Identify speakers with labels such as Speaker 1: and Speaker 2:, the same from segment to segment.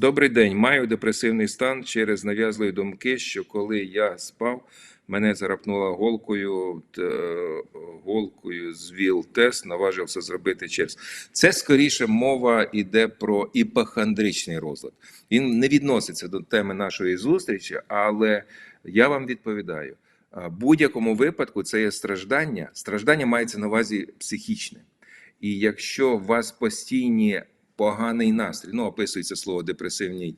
Speaker 1: Добрий день. Маю депресивний стан через нав'язливі думки, що коли я спав, мене зарапнула голкою, е, голкою з ВІЛ-тест, наважився зробити ЧЕПС. Це скоріше мова йде про іпохондричний розлад. Він не відноситься до теми нашої зустрічі, але я вам відповідаю. В будь-якому випадку це є страждання. Страждання мається на увазі психічне. І якщо у вас постійні поганий настрій, ну описується слово депресивний,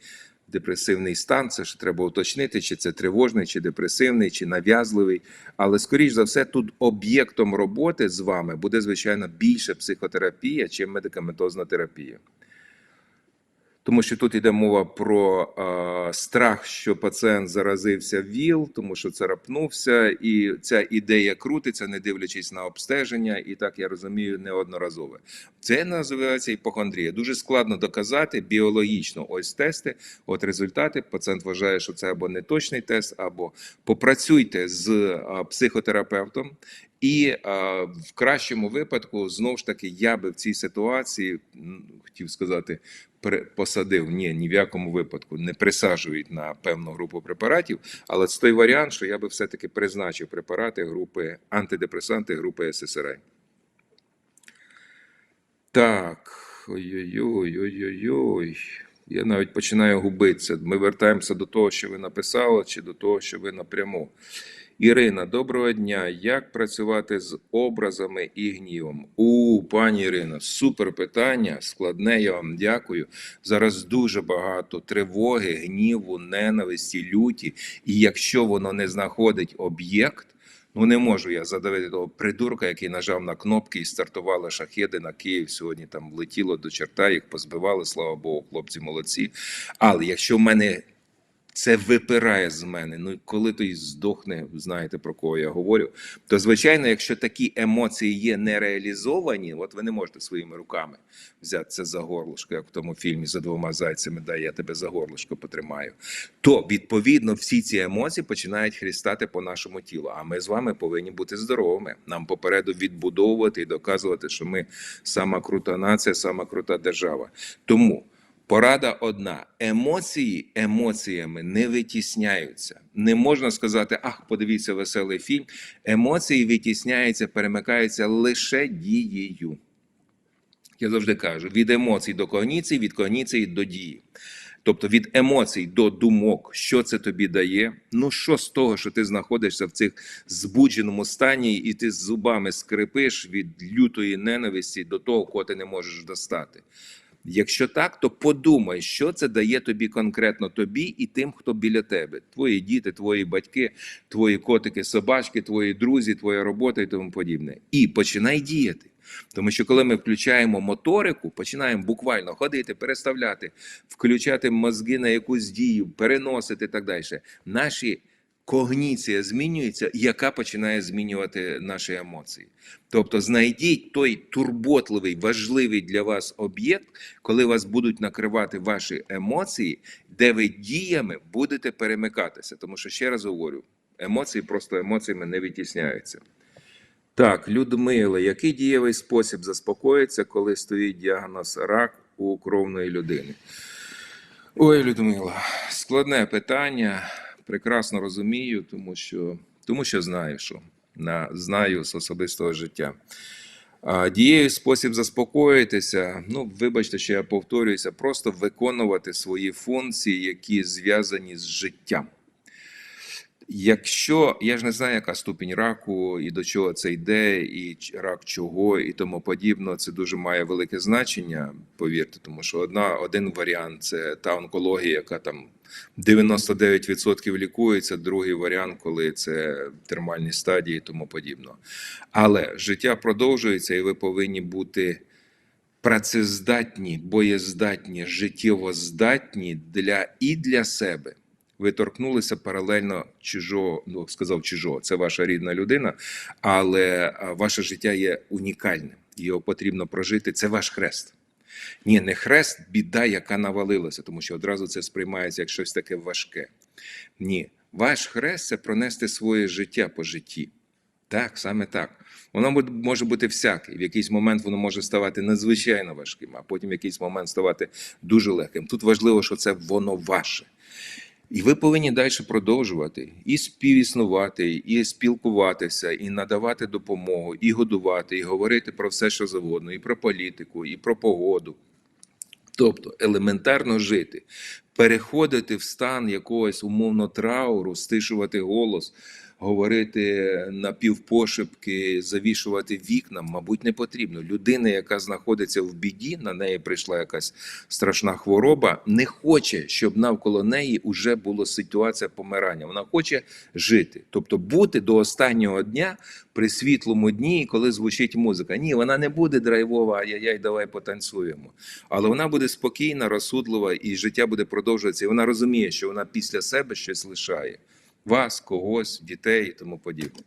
Speaker 1: депресивний стан, це ж треба уточнити, чи це тривожний, чи депресивний, чи нав'язливий. Але скоріш за все, тут об'єктом роботи з вами буде звичайно більше психотерапія, чим медикаментозна терапія. Тому що тут йде мова про е, страх, що пацієнт заразився ВІЛ, тому що царапнувся, і ця ідея крутиться, не дивлячись на обстеження, і так я розумію, неодноразове. Це називається іпохондрія. Дуже складно доказати біологічно. Ось тести, от результати. Пацієнт вважає, що це або не точний тест, або попрацюйте з психотерапевтом. І е, в кращому випадку, знову ж таки, я би в цій ситуації хотів сказати, посадив. Ні, ні в якому випадку не присаджують на певну групу препаратів. Але це той варіант, що я би все-таки призначив препарати групи антидепресанти групи ССРИ. Так. Ой-ой-ой, ой-ой-ой. Я навіть починаю губитися. Ми вертаємося до того, що ви написали, чи до того, що ви напряму. Ірина, доброго дня. Як працювати з образами і гнівом? У пані Ірино, супер питання, складне. Я вам дякую. Зараз дуже багато тривоги, гніву, ненависті, люті. І якщо воно не знаходить об'єкт, ну не можу я задавити того придурка, який нажав на кнопки і стартували шахеди на Київ. Сьогодні там летіло до черта, їх позбивали. Слава Богу, хлопці молодці. Але якщо в мене це випирає з мене. Ну коли той здохне, знаєте про кого я говорю. То звичайно, якщо такі емоції є нереалізовані, от ви не можете своїми руками взяти це за горлышко, як в тому фільмі за двома зайцями, да я тебе за горлышко потримаю. То відповідно всі ці емоції починають хрістати по нашому тілу. А ми з вами повинні бути здоровими. Нам попереду відбудовувати і доказувати, що ми сама крута нація, сама крута держава. Тому. Порада одна: емоції емоціями не витісняються. Не можна сказати, ах, подивіться веселий фільм. Емоції витісняються, перемикаються лише дією. Я завжди кажу: від емоцій до когніції, від когніції до дії. Тобто від емоцій до думок, що це тобі дає. Ну що з того, що ти знаходишся в цих збудженому стані, і ти з зубами скрипиш від лютої ненависті до того, кого ти не можеш достати. Якщо так, то подумай, що це дає тобі конкретно тобі і тим, хто біля тебе. Твої діти, твої батьки, твої котики, собачки, твої друзі, твоя робота і тому подібне. І починай діяти. Тому що коли ми включаємо моторику, починаємо буквально ходити, переставляти, включати мозги на якусь дію, переносити і так далі. Наші когніція змінюється, яка починає змінювати наші емоції. Тобто знайдіть той турботливий, важливий для вас об'єкт, коли вас будуть накривати ваші емоції, де ви діями будете перемикатися. Тому що ще раз говорю, емоції просто емоціями не відтісняються. Так, Людмила, який дієвий спосіб заспокоїться, коли стоїть діагноз рак у кровної людини? Ой, Людмила, складне питання. Прекрасно розумію, тому що, тому що знаю, що на, знаю з особистого життя. Дієвий спосіб заспокоїтися, ну, вибачте, що я повторююся, просто виконувати свої функції, які зв'язані з життям. Якщо я ж не знаю, яка ступінь раку і до чого це йде, і рак чого, і тому подібно, це дуже має велике значення, повірте, тому що одна, один варіант це та онкологія, яка там 99% лікується, другий варіант, коли це термальні стадії і тому подібно. Але життя продовжується, і ви повинні бути працездатні, боєздатні, життєво здатні для і для себе. Ви торкнулися паралельно чужого, ну сказав чужого, це ваша рідна людина, але ваше життя є унікальним. Його потрібно прожити. Це ваш хрест. Ні, не хрест, біда, яка навалилася, тому що одразу це сприймається як щось таке важке. Ні, ваш хрест це пронести своє життя по житті. Так, саме так. Воно може бути всяке. В якийсь момент воно може ставати надзвичайно важким, а потім в якийсь момент ставати дуже легким. Тут важливо, що це воно ваше. І ви повинні далі продовжувати і співіснувати, і спілкуватися, і надавати допомогу, і годувати, і говорити про все, що завгодно, і про політику, і про погоду. Тобто елементарно жити, переходити в стан якогось умовно трауру, стишувати голос, говорити напівпошепки, завішувати вікна, мабуть, не потрібно. Людина, яка знаходиться в біді, на неї прийшла якась страшна хвороба, не хоче, щоб навколо неї вже була ситуація помирання. Вона хоче жити, тобто бути до останнього дня при світлому дні, коли звучить музика. Ні, вона не буде драйвова, ай-яй, давай потанцюємо. Але вона буде спокійна, розсудлива, і життя буде продовжуватися. І вона розуміє, що вона після себе щось лишає вас, когось, дітей і тому подібне.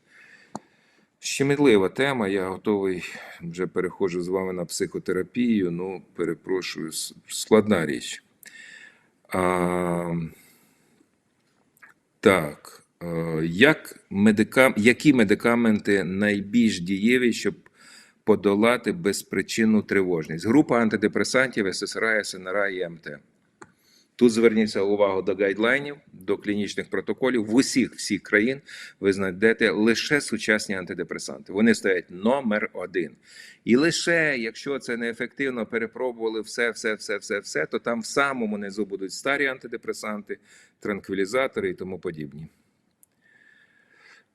Speaker 1: Щемітлива тема. Я готовий вже переходжу з вами на психотерапію. Ну, перепрошую, складна річ. А, так. Як медика... Які медикаменти найбільш дієві, щоб подолати безпричинну тривожність? Група антидепресантів ССРА, СНРА і МТ. Тут зверніться увагу до гайдлайнів, до клінічних протоколів. В усіх всіх країн ви знайдете лише сучасні антидепресанти. Вони стоять номер один. І лише якщо це неефективно перепробували все, все, все, все, все, то там в самому низу будуть старі антидепресанти, транквілізатори і тому подібні.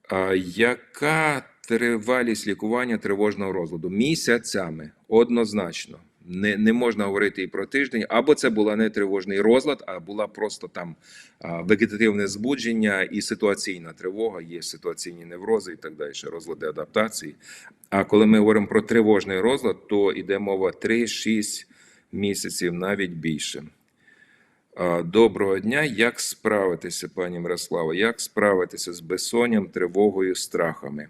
Speaker 1: А яка тривалість лікування тривожного розладу? Місяцями однозначно. Не, не можна говорити і про тиждень, або це була не тривожний розлад, а була просто там вегетативне збудження і ситуаційна тривога, є ситуаційні неврози і так далі, розлади адаптації. А коли ми говоримо про тривожний розлад, то йде мова 3-6 місяців, навіть більше. Доброго дня. Як справитися, пані Мирослава? Як справитися з безсонням, тривогою, страхами?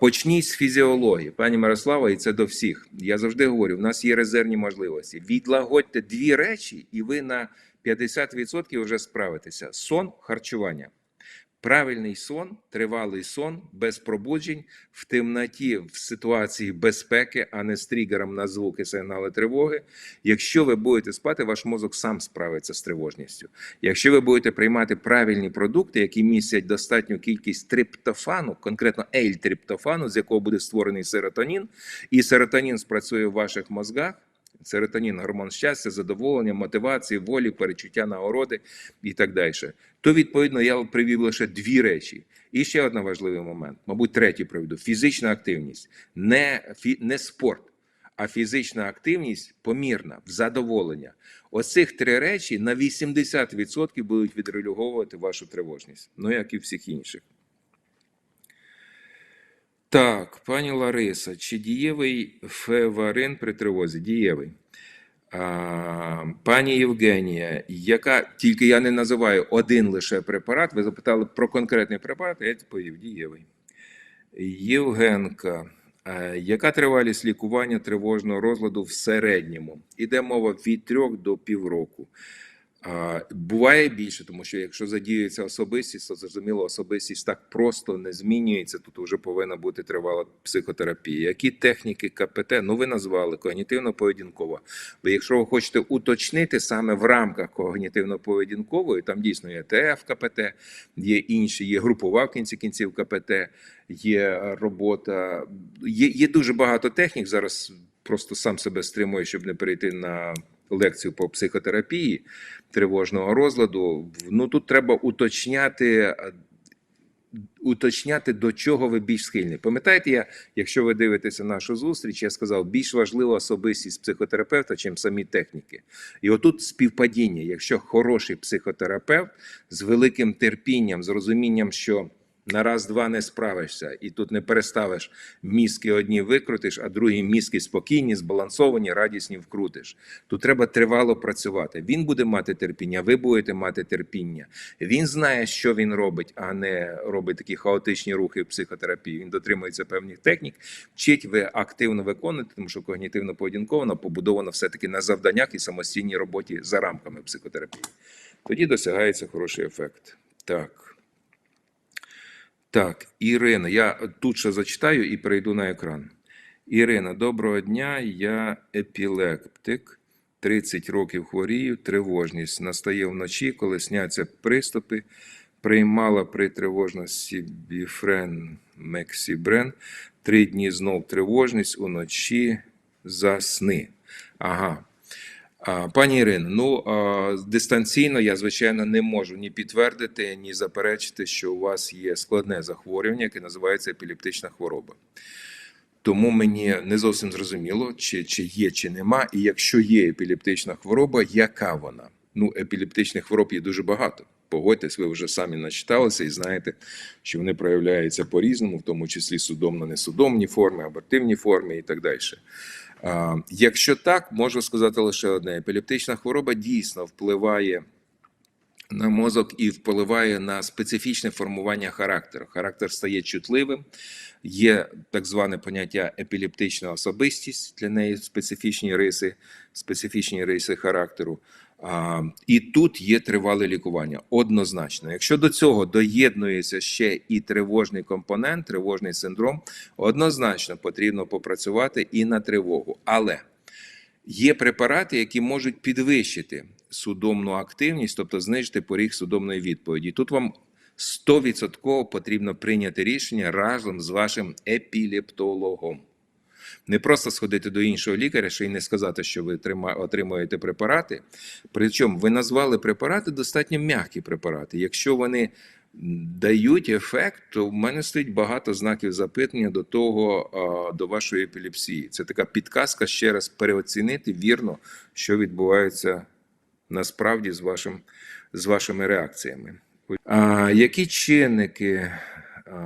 Speaker 1: Почніть з фізіології, пані Мирослава, і це до всіх. Я завжди говорю: в нас є резервні можливості. Відлагодьте дві речі, і ви на 50% вже справитеся: сон, харчування. Правильний сон, тривалий сон, без пробуджень, в темноті, в ситуації безпеки, а не з тригером на звуки, сигнали тривоги. Якщо ви будете спати, ваш мозок сам справиться з тривожністю. Якщо ви будете приймати правильні продукти, які містять достатню кількість триптофану, конкретно L-триптофану, з якого буде створений серотонін, і серотонін спрацює в ваших мозгах. Серотонін, гормон щастя, задоволення, мотивації, волі, перечуття нагороди і так далі. То, відповідно, я привів лише дві речі. І ще один важливий момент, мабуть, третій приведу: фізична активність, не, фі, не спорт, а фізична активність помірна, в задоволення. Оцих три речі на 80% будуть відрегульовувати вашу тривожність, ну як і всіх інших. Так, пані Лариса, чи дієвий феварин при тривозі? Дієвий. А, пані Євгенія, яка тільки я не називаю один лише препарат. Ви запитали про конкретний препарат, я відповів дієвий. Євгенка, яка тривалість лікування тривожного розладу в середньому? Іде мова від трьох до півроку. Буває більше, тому що якщо задіюється особистість, то зрозуміло, особистість так просто не змінюється. Тут вже повинна бути тривала психотерапія. Які техніки КПТ? Ну ви назвали когнітивно-поведінкова. Ви, якщо ви хочете уточнити саме в рамках когнітивно-поведінкової, там дійсно є ТФ КПТ, є інші, є групова в кінці кінців КПТ, є робота. Є, є дуже багато технік зараз. Просто сам себе стримую, щоб не перейти на лекцію по психотерапії тривожного розладу. Ну тут треба уточняти, е, уточняти, до чого ви більш схильні. Пам'ятаєте, я, якщо ви дивитеся нашу зустріч, я сказав, більш важлива особистість психотерапевта, чим самі техніки. І отут співпадіння. Якщо хороший психотерапевт з великим терпінням, з розумінням, що на раз-два не справишся, і тут не переставиш мізки одні викрутиш, а другі мізки спокійні, збалансовані, радісні вкрутиш. Тут треба тривало працювати. Він буде мати терпіння, ви будете мати терпіння. Він знає, що він робить, а не робить такі хаотичні рухи в психотерапії. Він дотримується певних технік, вчить ви активно виконувати, тому що когнітивно поведінковано побудовано все-таки на завданнях і самостійній роботі за рамками психотерапії. Тоді досягається хороший ефект. Так. Так, Ірина, я тут ще зачитаю і перейду на екран. Ірина, доброго дня. Я епілептик. 30 років хворію, тривожність настає вночі, коли сняться приступи. Приймала при тривожності біфрен мексібрен. Три дні знов тривожність уночі засни. Ага. Пані Ірино, ну дистанційно я звичайно не можу ні підтвердити, ні заперечити, що у вас є складне захворювання, яке називається епілептична хвороба. Тому мені не зовсім зрозуміло, чи, чи є, чи нема. І якщо є епілептична хвороба, яка вона? Ну, епілептичних хвороб є дуже багато. Погодьтесь, ви вже самі начиталися і знаєте, що вони проявляються по-різному, в тому числі судомно-несудомні форми, абортивні форми і так далі. Якщо так, можу сказати лише одне: епілептична хвороба дійсно впливає на мозок і впливає на специфічне формування характеру. Характер стає чутливим, є так зване поняття епілептична особистість, для неї специфічні риси, специфічні риси характеру. А, і тут є тривале лікування. Однозначно, якщо до цього доєднується ще і тривожний компонент, тривожний синдром, однозначно потрібно попрацювати і на тривогу. Але є препарати, які можуть підвищити судомну активність, тобто знижити поріг судомної відповіді. Тут вам 100% потрібно прийняти рішення разом з вашим епілептологом. Не просто сходити до іншого лікаря, ще й не сказати, що ви отримуєте препарати. Причому ви назвали препарати достатньо м'які препарати. Якщо вони дають ефект, то в мене стоїть багато знаків запитання до того, до вашої епілепсії. Це така підказка ще раз переоцінити вірно, що відбувається насправді з, вашим, з вашими реакціями. А, які чинники,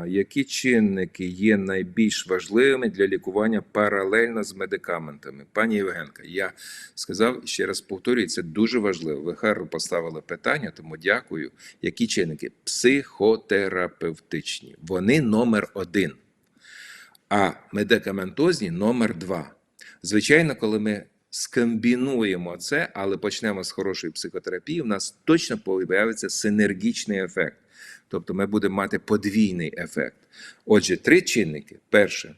Speaker 1: які чинники є найбільш важливими для лікування паралельно з медикаментами? Пані Євгенка, я сказав ще раз повторюю, це дуже важливо. Ви гарно поставили питання, тому дякую. Які чинники? Психотерапевтичні. Вони номер один, а медикаментозні номер два. Звичайно, коли ми скомбінуємо це, але почнемо з хорошої психотерапії, у нас точно появиться синергічний ефект. Тобто ми будемо мати подвійний ефект. Отже, три чинники: перше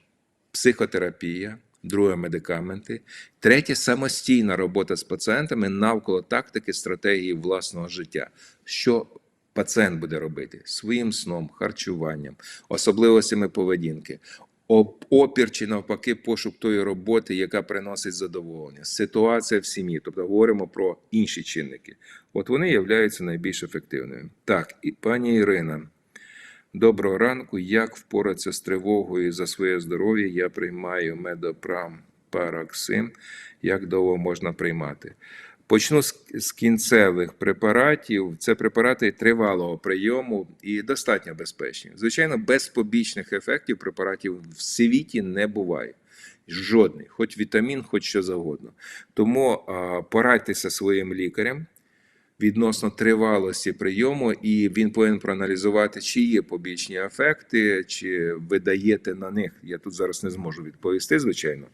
Speaker 1: психотерапія, друге медикаменти, третє самостійна робота з пацієнтами навколо тактики стратегії власного життя. Що пацієнт буде робити своїм сном, харчуванням, особливостями поведінки. Опір чи навпаки пошук тої роботи, яка приносить задоволення, ситуація в сім'ї, тобто говоримо про інші чинники. От вони являються найбільш ефективними. Так, і пані Ірина, доброго ранку. Як впоратися з тривогою за своє здоров'я? Я приймаю медопрам параксим. Як довго можна приймати? Почну з, кінцевих препаратів. Це препарати тривалого прийому і достатньо безпечні. Звичайно, без побічних ефектів препаратів в світі не буває. Жодний, хоч вітамін, хоч що завгодно. Тому порадьтеся своїм лікарем відносно тривалості прийому, і він повинен проаналізувати, чи є побічні ефекти, чи ви даєте на них. Я тут зараз не зможу відповісти, звичайно.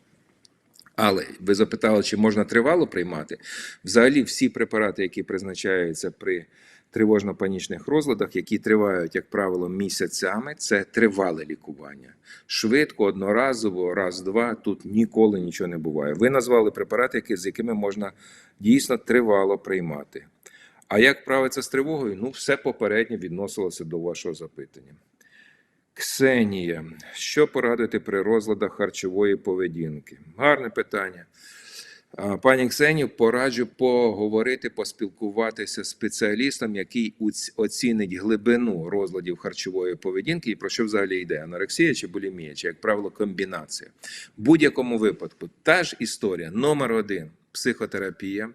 Speaker 1: Але ви запитали, чи можна тривало приймати? Взагалі, всі препарати, які призначаються при тривожно-панічних розладах, які тривають, як правило, місяцями, це тривале лікування. Швидко, одноразово, раз-два, тут ніколи нічого не буває. Ви назвали препарати, які, з якими можна дійсно тривало приймати. А як справитися з тривогою? Ну, все попередньо відносилося до вашого запитання. Ксенія, що порадити при розладах харчової поведінки? Гарне питання. Пані Ксенію, пораджу поговорити, поспілкуватися з спеціалістом, який оцінить глибину розладів харчової поведінки і про що взагалі йде: анорексія чи булімія, чи, як правило, комбінація. В будь-якому випадку та ж історія. Номер один психотерапія,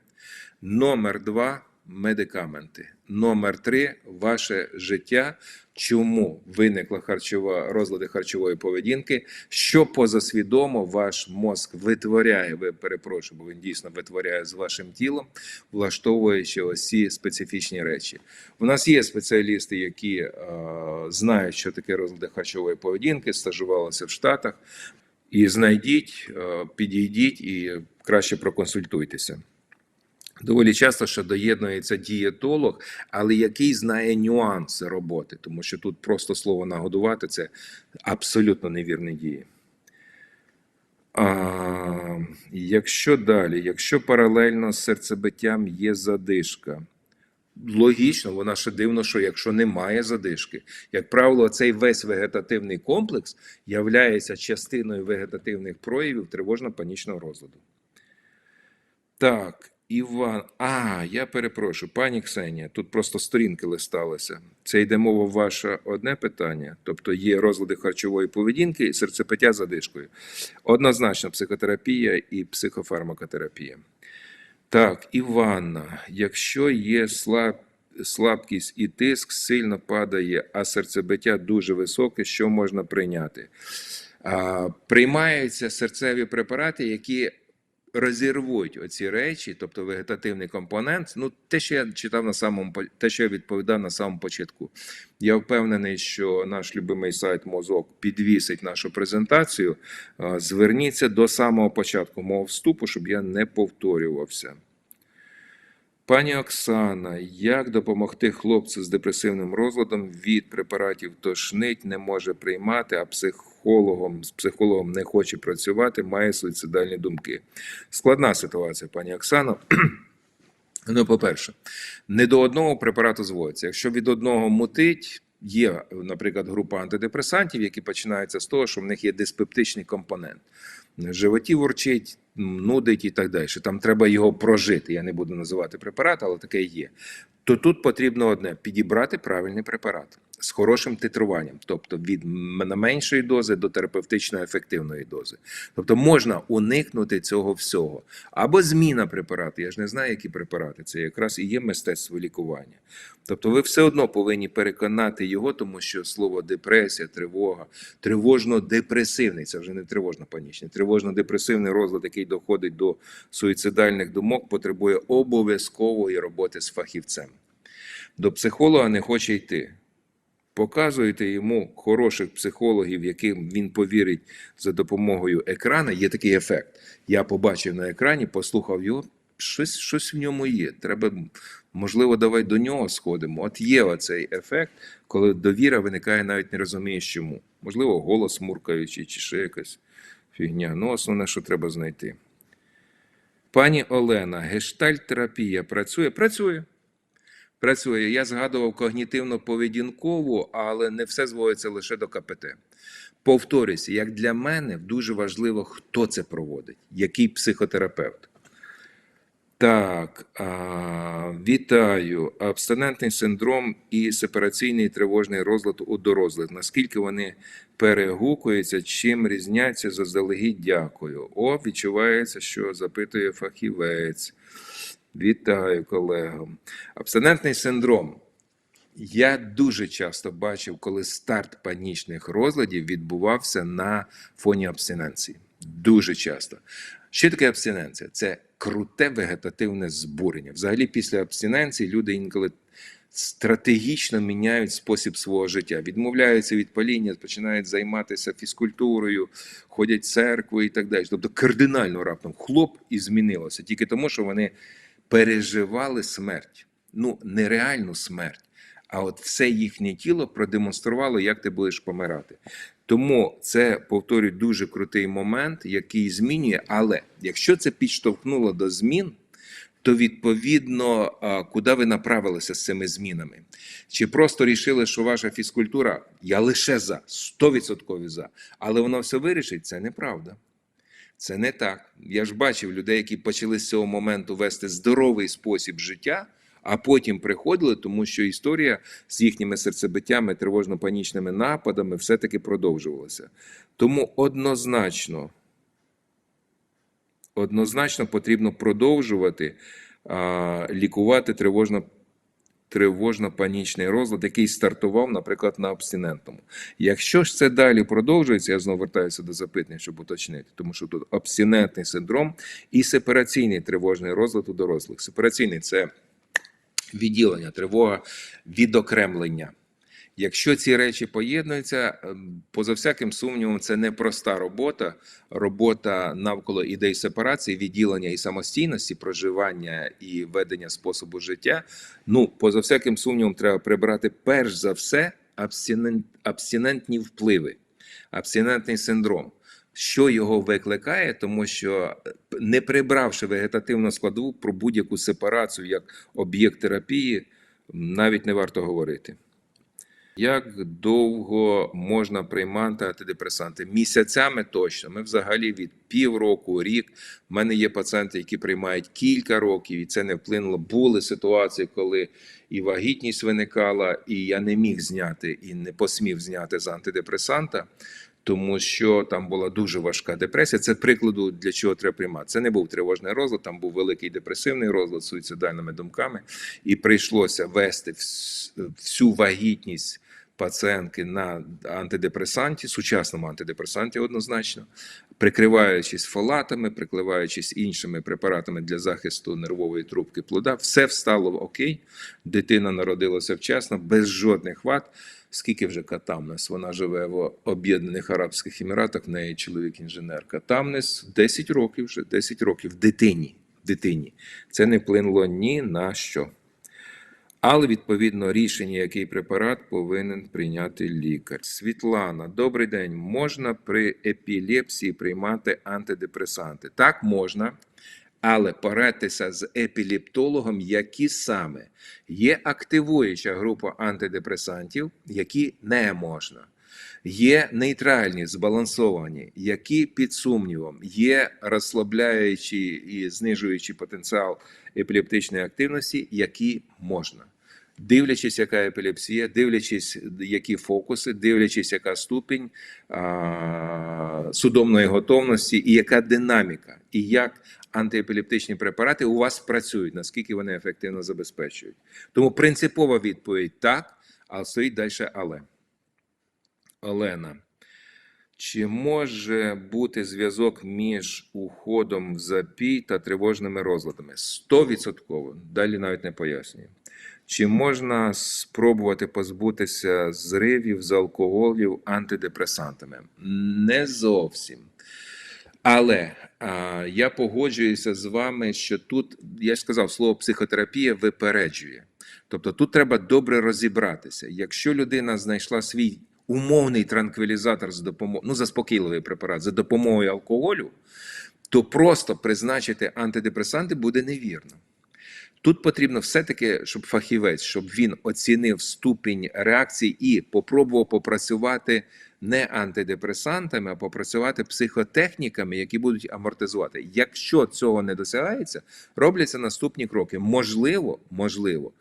Speaker 1: номер два медикаменти, номер три ваше життя. Чому виникла харчова розлади харчової поведінки? Що позасвідомо ваш мозк витворяє? Ви перепрошую, бо він дійсно витворяє з вашим тілом, влаштовуючи ось ці специфічні речі. У нас є спеціалісти, які е, знають, що таке розлади харчової поведінки, стажувалися в Штатах. І знайдіть, е, підійдіть і краще проконсультуйтеся. Доволі часто ще доєднується дієтолог, але який знає нюанси роботи, тому що тут просто слово нагодувати це абсолютно невірні дії. А, якщо далі, якщо паралельно з серцебиттям є задишка, логічно, вона ще дивно, що якщо немає задишки, як правило, цей весь вегетативний комплекс являється частиною вегетативних проявів тривожно-панічного розладу. Так, Іван. А, я перепрошую, пані Ксенія, тут просто сторінки листалися. Це йде мова ваше одне питання, тобто є розлади харчової поведінки і серцепиття задишкою. Однозначно, психотерапія і психофармакотерапія. Так, Іванна, якщо є слаб, слабкість і тиск сильно падає, а серцебиття дуже високе, що можна прийняти? А, приймаються серцеві препарати, які розірвуть оці речі, тобто вегетативний компонент. Ну, те, що я читав на самому те, що я відповідав на самому початку. Я впевнений, що наш любимий сайт Мозок підвісить нашу презентацію. Зверніться до самого початку мого вступу, щоб я не повторювався. Пані Оксана, як допомогти хлопцю з депресивним розладом від препаратів тошнить, не може приймати, а психологом з психологом не хоче працювати, має суїцидальні думки. Складна ситуація, пані Оксано. Ну, по-перше, не до одного препарату зводиться. Якщо від одного мутить, є, наприклад, група антидепресантів, які починаються з того, що в них є диспептичний компонент. В животі ворчить, нудить і так далі. Там треба його прожити. Я не буду називати препарат, але таке є. То тут потрібно одне підібрати правильний препарат з хорошим титруванням, тобто від меншої дози до терапевтично ефективної дози. Тобто можна уникнути цього всього. Або зміна препарату. Я ж не знаю, які препарати. Це якраз і є мистецтво лікування. Тобто ви все одно повинні переконати його, тому що слово депресія, тривога, тривожно-депресивний, це вже не тривожно-панічний, тривожно-депресивний розлад, який доходить до суїцидальних думок, потребує обов'язкової роботи з фахівцем. До психолога не хоче йти. Показуєте йому хороших психологів, яким він повірить за допомогою екрана. Є такий ефект. Я побачив на екрані, послухав його. Щось, щось в ньому є. Треба, можливо, давай до нього сходимо. От є оцей ефект, коли довіра виникає, навіть не розумієш чому. Можливо, голос муркаючий чи ще якась фігня. Ну, основне, що треба знайти. Пані Олена, гештальт-терапія працює? Працює. Працює. Я згадував когнітивно-поведінкову, але не все зводиться лише до КПТ. Повторюся, як для мене дуже важливо, хто це проводить, який психотерапевт. Так, а, вітаю. Абстинентний синдром і сепараційний тривожний розлад у дорослих. Наскільки вони перегукуються, чим різняться заздалегідь? Дякую. О, відчувається, що запитує фахівець. Вітаю, колего. Абстинентний синдром. Я дуже часто бачив, коли старт панічних розладів відбувався на фоні абстиненції. Дуже часто. Що таке абстиненція? Це круте вегетативне збурення. Взагалі, після абстиненції люди інколи стратегічно міняють спосіб свого життя, відмовляються від паління, починають займатися фізкультурою, ходять в церкву і так далі. Тобто кардинально раптом хлоп і змінилося тільки тому, що вони переживали смерть. Ну, нереальну смерть. А от все їхнє тіло продемонструвало, як ти будеш помирати. Тому це, повторюю, дуже крутий момент, який змінює. Але якщо це підштовхнуло до змін, то відповідно, куди ви направилися з цими змінами? Чи просто рішили, що ваша фізкультура, я лише за, 100% за, але воно все вирішить? Це неправда. Це не так. Я ж бачив людей, які почали з цього моменту вести здоровий спосіб життя, а потім приходили, тому що історія з їхніми серцебиттями, тривожно-панічними нападами все-таки продовжувалася. Тому однозначно, однозначно потрібно продовжувати а, лікувати тривожно. Тривожно-панічний розлад, який стартував, наприклад, на абстинентному. Якщо ж це далі продовжується, я знову вертаюся до запитання, щоб уточнити, тому що тут абстинентний синдром і сепараційний тривожний розлад у дорослих. Сепараційний це відділення, тривога, відокремлення. Якщо ці речі поєднуються, ем, поза всяким сумнівом, це не проста робота, робота навколо ідей сепарації, відділення і самостійності, проживання і ведення способу життя. Ну, поза всяким сумнівом, треба прибрати перш за все абстинент, абстинентні впливи, абстинентний синдром. Що його викликає, тому що е, не прибравши вегетативну складову про будь-яку сепарацію як об'єкт терапії, навіть не варто говорити. Як довго можна приймати антидепресанти? Місяцями точно. Ми взагалі від півроку, рік. У мене є пацієнти, які приймають кілька років, і це не вплинуло. Були ситуації, коли і вагітність виникала, і я не міг зняти і не посмів зняти з антидепресанта, тому що там була дуже важка депресія. Це прикладу для чого треба приймати. Це не був тривожний розлад, там був великий депресивний розлад з суїцидальними думками, і прийшлося вести всю вагітність пацієнтки на антидепресанті, сучасному антидепресанті однозначно, прикриваючись фолатами, прикриваючись іншими препаратами для захисту нервової трубки плода, все встало окей. Дитина народилася вчасно, без жодних вад. Скільки вже Катамнес? Вона живе в Об'єднаних Арабських Еміратах, в неї чоловік інженер. Катамнес 10 років вже, 10 років дитині. дитині. Це не вплинуло ні на що. Але відповідно рішення, який препарат повинен прийняти лікар. Світлана, добрий день. Можна при епілепсії приймати антидепресанти? Так, можна, але порадьтеся з епілептологом, які саме є активуюча група антидепресантів, які не можна. Є нейтральні, збалансовані, які під сумнівом, є розслабляючі і знижуючі потенціал епілептичної активності, які можна. Дивлячись, яка епілепсія, дивлячись, які фокуси, дивлячись, яка ступінь а, судомної готовності і яка динаміка, і як антиепілептичні препарати у вас працюють, наскільки вони ефективно забезпечують. Тому принципова відповідь так, а стоїть далі але. Олена. Чи може бути зв'язок між уходом в запій та тривожними розладами? Стовідсотково. Далі навіть не пояснюю. Чи можна спробувати позбутися зривів з алкоголів антидепресантами? Не зовсім. Але а, я погоджуюся з вами, що тут, я ж сказав, слово психотерапія випереджує. Тобто тут треба добре розібратися. Якщо людина знайшла свій умовний транквілізатор з допомогою, ну, заспокійливий препарат за допомогою алкоголю, то просто призначити антидепресанти буде невірно. Тут потрібно все-таки, щоб фахівець, щоб він оцінив ступінь реакції і попробував попрацювати не антидепресантами, а попрацювати психотехніками, які будуть амортизувати. Якщо цього не досягається, робляться наступні кроки. Можливо, можливо,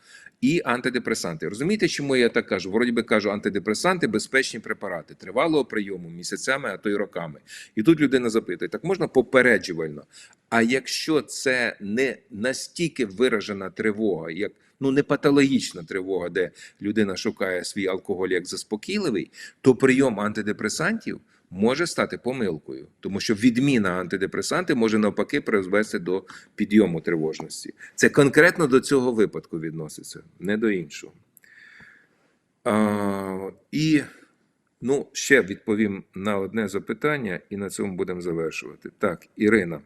Speaker 1: і антидепресанти. Розумієте, чому я так кажу? Вроді би кажу, антидепресанти безпечні препарати тривалого прийому місяцями, а то й роками. І тут людина запитує: так можна попереджувально. А якщо це не настільки виражена тривога, як ну не патологічна тривога, де людина шукає свій алкоголь як заспокійливий, то прийом антидепресантів може стати помилкою, тому що відміна антидепресанти може навпаки призвести до підйому тривожності. Це конкретно до цього випадку відноситься, не до іншого. А, і ну, ще відповім на одне запитання, і на цьому будемо завершувати. Так, Ірина.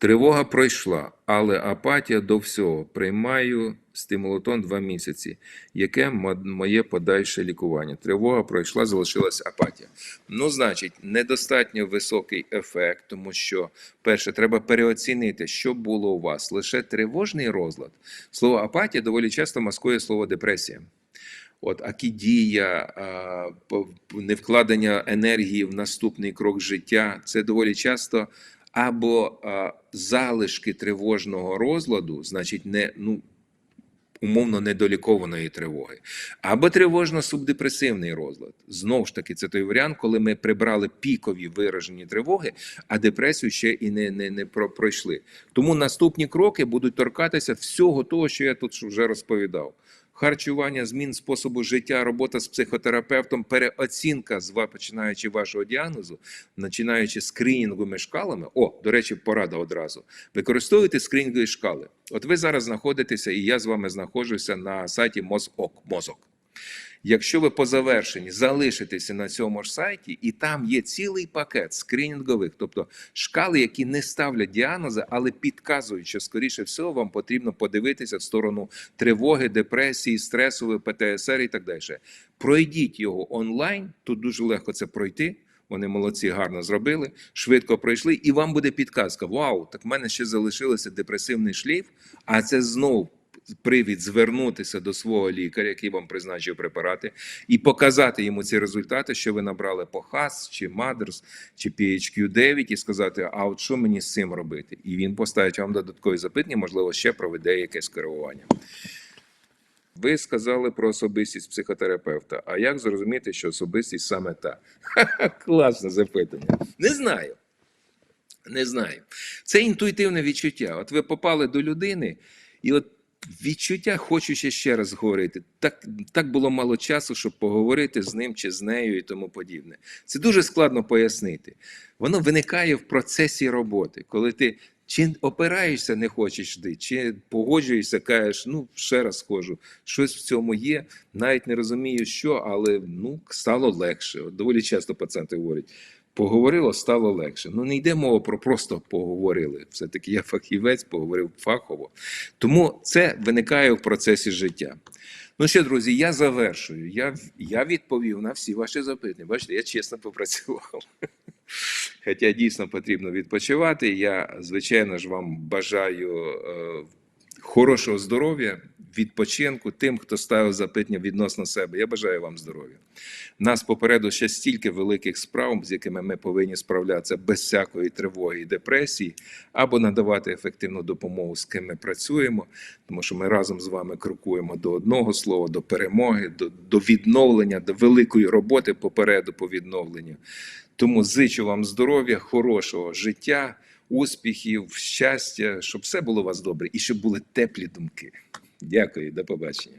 Speaker 1: Тривога пройшла, але апатія до всього. Приймаю стимулотон два місяці. Яке моє подальше лікування? Тривога пройшла, залишилась апатія. Ну, значить, недостатньо високий ефект, тому що, перше, треба переоцінити, що було у вас. Лише тривожний розлад. Слово апатія доволі часто маскує слово депресія. От акідія, невкладення енергії в наступний крок життя це доволі часто або а, залишки тривожного розладу, значить, не ну. Умовно недолікованої тривоги, або тривожно-субдепресивний розлад. Знову ж таки, це той варіант, коли ми прибрали пікові виражені тривоги, а депресію ще і не, не, не про- пройшли. Тому наступні кроки будуть торкатися всього того, що я тут вже розповідав. Харчування, змін способу життя, робота з психотерапевтом, переоцінка з починаючи вашого діагнозу, починаючи з скринінговими шкалами. О, до речі, порада одразу. Використовуйте скринінгові шкали. От ви зараз знаходитеся, і я з вами знаходжуся на сайті Мозок. Мозок. Якщо ви по завершенні залишитеся на цьому ж сайті, і там є цілий пакет скринінгових, тобто шкали, які не ставлять діагнози, але підказують, що скоріше всього вам потрібно подивитися в сторону тривоги, депресії, стресової, ПТСР і так далі. Пройдіть його онлайн, тут дуже легко це пройти. Вони молодці, гарно зробили, швидко пройшли, і вам буде підказка: Вау, так в мене ще залишилося депресивний шлейф, а це знов привід звернутися до свого лікаря, який вам призначив препарати, і показати йому ці результати, що ви набрали по ХАС, чи МАДРС, чи PHQ-9, і сказати, а от що мені з цим робити? І він поставить вам додаткові запитання, можливо, ще проведе якесь керування. Ви сказали про особистість психотерапевта. А як зрозуміти, що особистість саме та? Класне запитання. Не знаю. Не знаю. Це інтуїтивне відчуття. От ви попали до людини, і от відчуття хочу ще раз говорити. Так, так було мало часу, щоб поговорити з ним чи з нею і тому подібне. Це дуже складно пояснити. Воно виникає в процесі роботи, коли ти чи опираєшся, не хочеш йти, чи погоджуєшся, кажеш, ну ще раз схожу, щось в цьому є, навіть не розумію, що, але ну стало легше. Доволі часто пацієнти говорять. Поговорило, стало легше. Ну не йде мова про просто поговорили. Все-таки я фахівець, поговорив фахово. Тому це виникає в процесі життя. Ну що, друзі, я завершую. Я, я відповів на всі ваші запитання. Бачите, я чесно попрацював. Хоча дійсно потрібно відпочивати. Я, звичайно ж, вам бажаю е, хорошого здоров'я, відпочинку тим, хто ставив запитання відносно себе. Я бажаю вам здоров'я. Нас попереду ще стільки великих справ, з якими ми повинні справлятися без всякої тривоги і депресії, або надавати ефективну допомогу, з ким ми працюємо, тому що ми разом з вами крокуємо до одного слова, до перемоги, до, до відновлення, до великої роботи попереду по відновленню. Тому зичу вам здоров'я, хорошого життя, успіхів, щастя, щоб все було у вас добре і щоб були теплі думки. Дякую, до побачення.